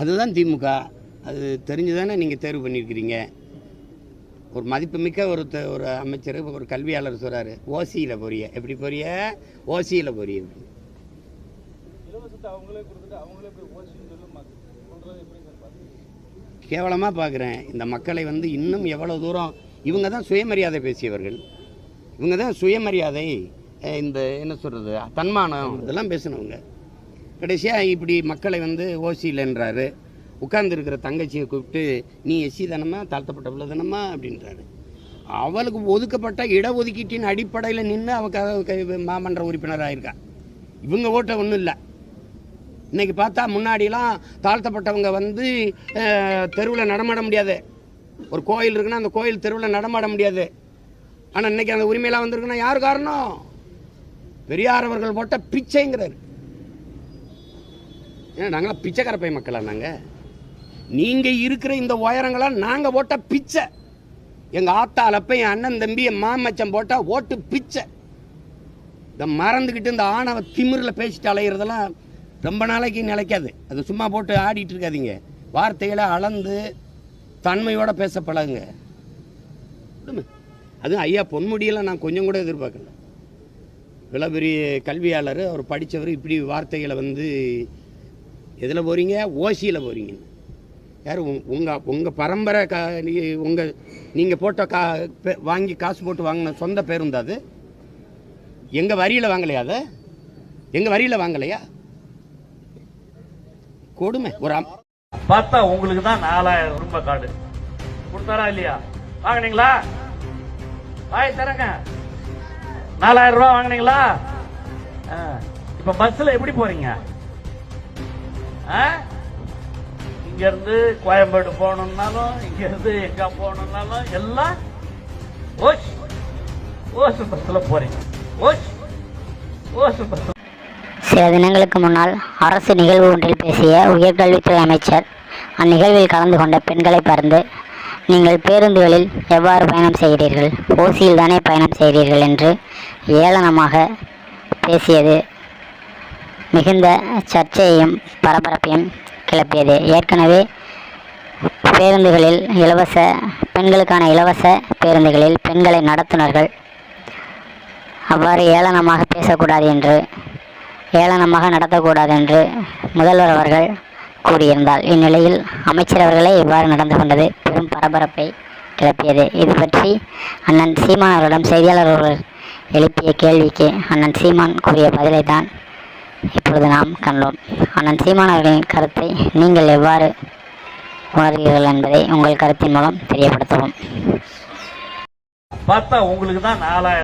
அதுதான் திமுக. அது தெரிஞ்சு தானே நீங்கள் தேர்வு பண்ணியிருக்கிறீங்க ஒரு மதிப்புமிக்க ஒரு ஒரு அமைச்சர் ஒரு கல்வியாளர் சொல்கிறாரு ஓசியில் போறிய. எப்படி போறிய? ஓசியில் பார்க்குறீங்க? கேவலமாக பார்க்குறேன். இந்த மக்களை வந்து இன்னும் எவ்வளோ தூரம் இவங்க தான் சுயமரியாதை பேசியவர்கள். இவங்க தான் சுயமரியாதை இந்த என்ன சொல்கிறது தன்மானம் இதெல்லாம் பேசினவங்க கடைசியாக இப்படி மக்களை வந்து ஓசியில்ன்றாரு உட்கார்ந்துருக்கிற தங்கச்சியை கூப்பிட்டு நீ எஸ்சி தானம்மா? தாழ்த்தப்பட்ட பிள்ளை தானம்மா? அப்படின்றாரு. அவளுக்கு ஒதுக்கப்பட்ட இடஒதுக்கீட்டின் அடிப்படையில் நின்று அவ க- மாமன்ற உறுப்பினராக இருக்கா இவங்க ஓட்ட ஒன்றும் இல்லை. இன்றைக்கி பார்த்தா முன்னாடிலாம் தாழ்த்தப்பட்டவங்க வந்து தெருவில் நடமாட முடியாது. ஒரு கோயில் இருக்குன்னா அந்த கோயில் தெருவில் நடமாட முடியாது. ஆனால் இன்னைக்கு அந்த உரிமையெல்லாம் வந்திருக்குன்னா யார் காரணம்? பெரியார் அவர்கள் போட்ட பிச்சைங்கிறார். ஏன்னா நாங்களாம் பிச்சைக்கார பை மக்களா நாங்கள் நீங்கள் இருக்கிற இந்த உயரங்களாம் நாங்கள் போட்ட பிச்சை. எங்கள் ஆத்தா அலப்ப என் அண்ணன் தம்பி என் மாமச்சம் போட்டால் ஓட்டு பிச்சை. இந்த மறந்துக்கிட்டு இந்த ஆணவ திமிரில் பேசிட்டு அலையிறதெல்லாம் ரொம்ப நாளைக்கு நிலைக்காது. அது சும்மா போட்டு ஆடிட்டு இருக்காதீங்க. வார்த்தைகளை அளந்து தன்மையோட பேச பழகுங்க. அதுவும் ஐயா பொன்முடியெல்லாம் நான் கொஞ்சம் கூட எதிர்பார்க்கல. இவ்வளோ பெரிய கல்வியாளர் அவர் படித்தவர் இப்படி வார்த்தைகளை வந்து எதில் போகிறீங்க ஓசியில் போகிறீங்கன்னு யார் உங்கள் உங்கள் பரம்பரை கா உங்கள் நீங்கள் போட்ட கா வாங்கி காசு போட்டு வாங்கின சொந்த பேருந்து அது? எங்கள் வரியில் வாங்கலையா அதை? எங்கள் வரியில் வாங்கலையா? கொடுமை. ஒரு பார்த்தா உங்களுக்கு தான் நாலாயிரம் ரூபாய் கார்டு. கொடுத்தாரா இல்லையா? வாங்கினீங்களா? வாய் தரங்க. நாலாயிரம் ரூபாய் வாங்கினீங்களா? ஆ. இப்ப பஸ்ல எப்படி போறீங்க? ஆ? இங்க இருந்து கோயம்பேடு போகணும்னாலும் இங்க இருந்து எங்க போகணும்னாலும் எல்லாம் ஓஷ் ஓசு பஸ்ல போறீங்க. ஓஷ் ஓசு பஸ். சில தினங்களுக்கு முன்னால் அரசு நிகழ்வு ஒன்றில் பேசிய உயர்கல்வித்துறை அமைச்சர் அந்நிகழ்வில் கலந்து கொண்ட பெண்களை பறந்து நீங்கள் பேருந்துகளில் எவ்வாறு பயணம் செய்கிறீர்கள்? ஓசியில் தானே பயணம் செய்கிறீர்கள்? என்று ஏளனமாக பேசியது மிகுந்த சர்ச்சையையும் பரபரப்பையும் கிளப்பியது. ஏற்கனவே பேருந்துகளில் இலவச பெண்களுக்கான இலவச பேருந்துகளில் பெண்களை நடத்துனர்கள் அவ்வாறு ஏளனமாக பேசக்கூடாது என்று ஏளனமாக நடத்தக்கூடாது என்று முதல்வர் அவர்கள் கூறியிருந்தார். இந்நிலையில் அமைச்சர் அவர்களே இவ்வாறு நடந்து கொண்டது பெரும் பரபரப்பை கிளப்பியது. இது பற்றி அண்ணன் சீமான் அவரிடம் செய்தியாளர் அவர்கள் எழுப்பிய கேள்விக்கு அண்ணன் சீமான் கூறிய பதிலை தான் இப்பொழுது நாம் கண்டோம். ஆனால் சீமான் அவர்களின் கருத்தை நீங்கள் எவ்வாறு உணர்கிறீர்கள் என்பதை உங்கள் கருத்தின் மூலம் தெரியப்படுத்தவும். பார்த்தா உங்களுக்கு தான் நாலாயிரம்